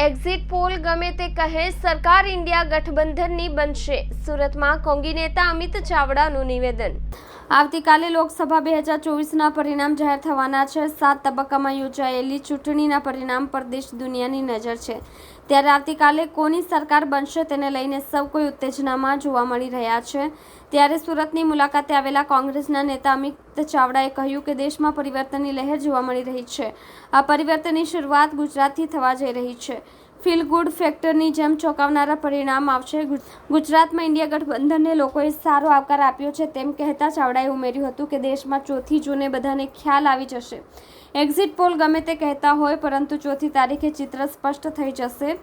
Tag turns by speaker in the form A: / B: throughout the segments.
A: Exit poll ગમે તે કહે, સરકાર ઇન્ડિયા ગઠબંધનની બનશે. સુરતમાં કોંગી નેતા અમિત ચાવડાનું નિવેદન. આવતીકાલે લોકસભા બે હજાર ચોવીસના પરિણામ જાહેર થવાના છે. સાત તબક્કામાં યોજાયેલી ચૂંટણીના પરિણામ પર દેશ દુનિયાની નજર છે. ત્યારે આવતીકાલે કોની સરકાર બનશે તેને લઈને સૌ કોઈ ઉત્તેજનામાં જોવા મળી રહ્યા છે. ત્યારે સુરતની મુલાકાતે આવેલા કોંગ્રેસના નેતા અમિત ચાવડાએ કહ્યું કે દેશમાં પરિવર્તનની લહેર જોવા મળી રહી છે. આ પરિવર્તનની શરૂઆત ગુજરાતથી થવા જઈ રહી છે. ફીલ ગુડ ફેક્ટરની જેમ ચોંકાવનારા પરિણામ આવશે. ગુજરાતમાં ઇન્ડિયા ગઠબંધનને લોકોએ સારો આવકાર આપ્યો છે તેમ કહેતા ચાવડાએ ઉમેર્યું હતું કે દેશમાં ચોથી જૂને બધાને ખ્યાલ આવી જશે. એક્ઝિટ પોલ ગમે તે કહેતા હોય, પરંતુ ચોથી તારીખે ચિત્ર સ્પષ્ટ થઈ જશે.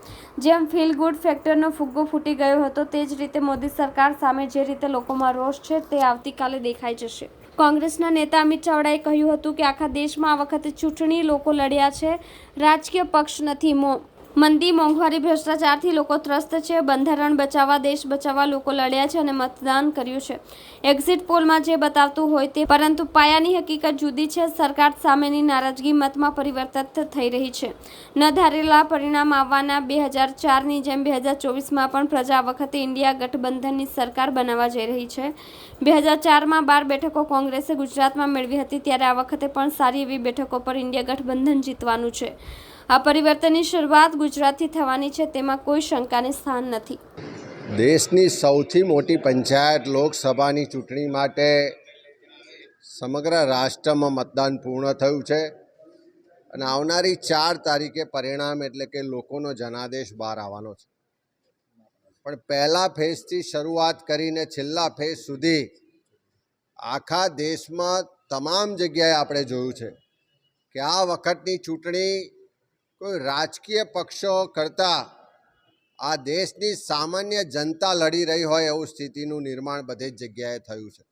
A: જેમ ફીલ ગુડ ફેક્ટરનો ફુગ્ગો ફૂટી ગયો હતો, તે જ રીતે મોદી સરકાર સામે જે રીતે લોકોમાં રોષ છે તે આવતીકાલે દેખાઈ જશે. કોંગ્રેસના નેતા અમિત ચાવડાએ કહ્યું હતું કે આખા દેશમાં આ વખતે ચૂંટણી લોકો લડ્યા છે. રાજકીય પક્ષ નથી મો મંદી, મોંઘવારી, ભ્રષ્ટાચારથી લોકો ત્રસ્ત છે. બંધારણ બચાવવા, દેશ બચાવવા લોકો લડ્યા છે અને મતદાન કર્યું છે. એક્ઝિટ પોલમાં જે બતાવતું હોય તે, પરંતુ પાયાની હકીકત જુદી છે. સરકાર સામેની નારાજગી મતમાં પરિવર્તિત થઈ રહી છે. ન ધારેલા પરિણામ આવવાના બે હજાર ચારની જેમ, બે હજાર ચોવીસમાં પણ પ્રજા વખતે ઇન્ડિયા ગઠબંધનની સરકાર બનાવવા જઈ રહી છે. બે હજાર ચારમાં બાર બેઠકો કોંગ્રેસે ગુજરાતમાં મેળવી હતી, ત્યારે આ વખતે પણ સારી એવી બેઠકો પર ઇન્ડિયા ગઠબંધન જીતવાનું છે. આ પરિવર્તનની શરૂઆત ગુજરાતથી થવાની છે, તેમાં કોઈ શંકાને સ્થાન નથી.
B: દેશની સૌથી મોટી પંચાયત લોકસભાની ચૂંટણી માટે સમગ્ર રાષ્ટ્રમાં મતદાન પૂર્ણ થયું છે અને આવનારી ચાર તારીખે પરિણામ એટલે કે લોકોનો જનાદેશ બહાર આવવાનો છે. પણ પહેલા ફેઝથી શરૂઆત કરીને છેલ્લા ફેઝ સુધી આખા દેશમાં તમામ જગ્યાએ આપણે જોયું છે કે આ વખતની ચૂંટણી કોઈ રાજકીય પક્ષો કરતાં આ દેશની સામાન્ય જનતા લડી રહી હોય એવું સ્થિતિનું નિર્માણ બધે જ જગ્યાએ થયું છે.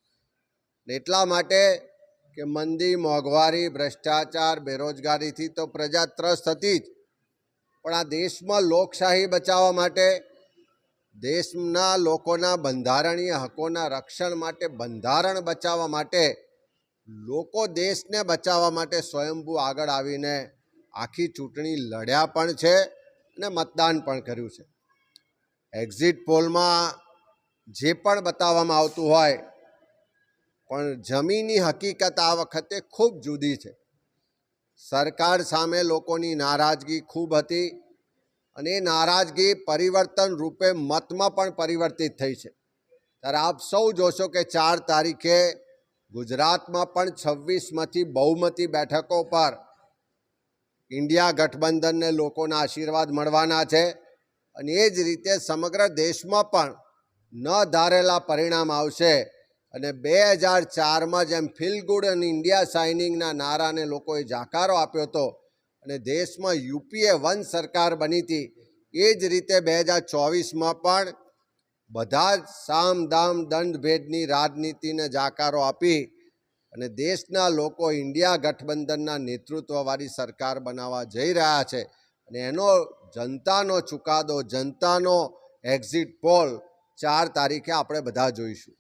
B: એટલા માટે કે મંદી, મોંઘવારી, ભ્રષ્ટાચાર, બેરોજગારીથી તો પ્રજા ત્રસ્ત હતી જ. પણ આ દેશમાં લોકશાહી બચાવવા માટે, દેશના લોકોના બંધારણીય હકોના રક્ષણ માટે, બંધારણ બચાવવા માટે, લોકો દેશને બચાવવા માટે સ્વયંભૂ આગળ આવીને આખી ચૂંટણી લડ્યા પણ છે અને મતદાન પણ કર્યું છે. એક્ઝિટ પોલમાં જે પણ બતાવવામાં આવતું હોય, પણ જમીની હકીકત આ વખતે ખૂબ જુદી છે. સરકાર સામે લોકોની નારાજગી ખૂબ હતી અને એ નારાજગી પરિવર્તન રૂપે મતમાં પણ પરિવર્તિત થઈ છે. ત્યારે આપ સૌ જોશો કે ચાર તારીખે ગુજરાતમાં પણ છવ્વીસમાંથી બહુમતી બેઠકો પર ઇન્ડિયા ગઠબંધનને લોકોના આશીર્વાદ મળવાના છે અને એ જ રીતે સમગ્ર દેશમાં પણ ન ધારેલા પરિણામ આવશે અને બે હજાર ચારમાં જેમ ફીલ ગુડ અને ઇન્ડિયા સાઇનિંગના નારાને લોકોએ જાકારો આપ્યો હતો અને દેશમાં યુપીએ વન સરકાર બની હતી, એ જ રીતે બે હજાર ચોવીસમાં પણ બધા જ સામ દામ દંડ ભેદની રાજનીતિને જાકારો આપી અને દેશના લોકો ઇન્ડિયા ગઠબંધનના નેતૃત્વવાળી સરકાર બનાવવા જઈ રહ્યા છે. અને એનો જનતાનો ચુકાદો, જનતાનો એક્ઝિટ પોલ ચાર તારીખે આપણે બધા જોઈશું.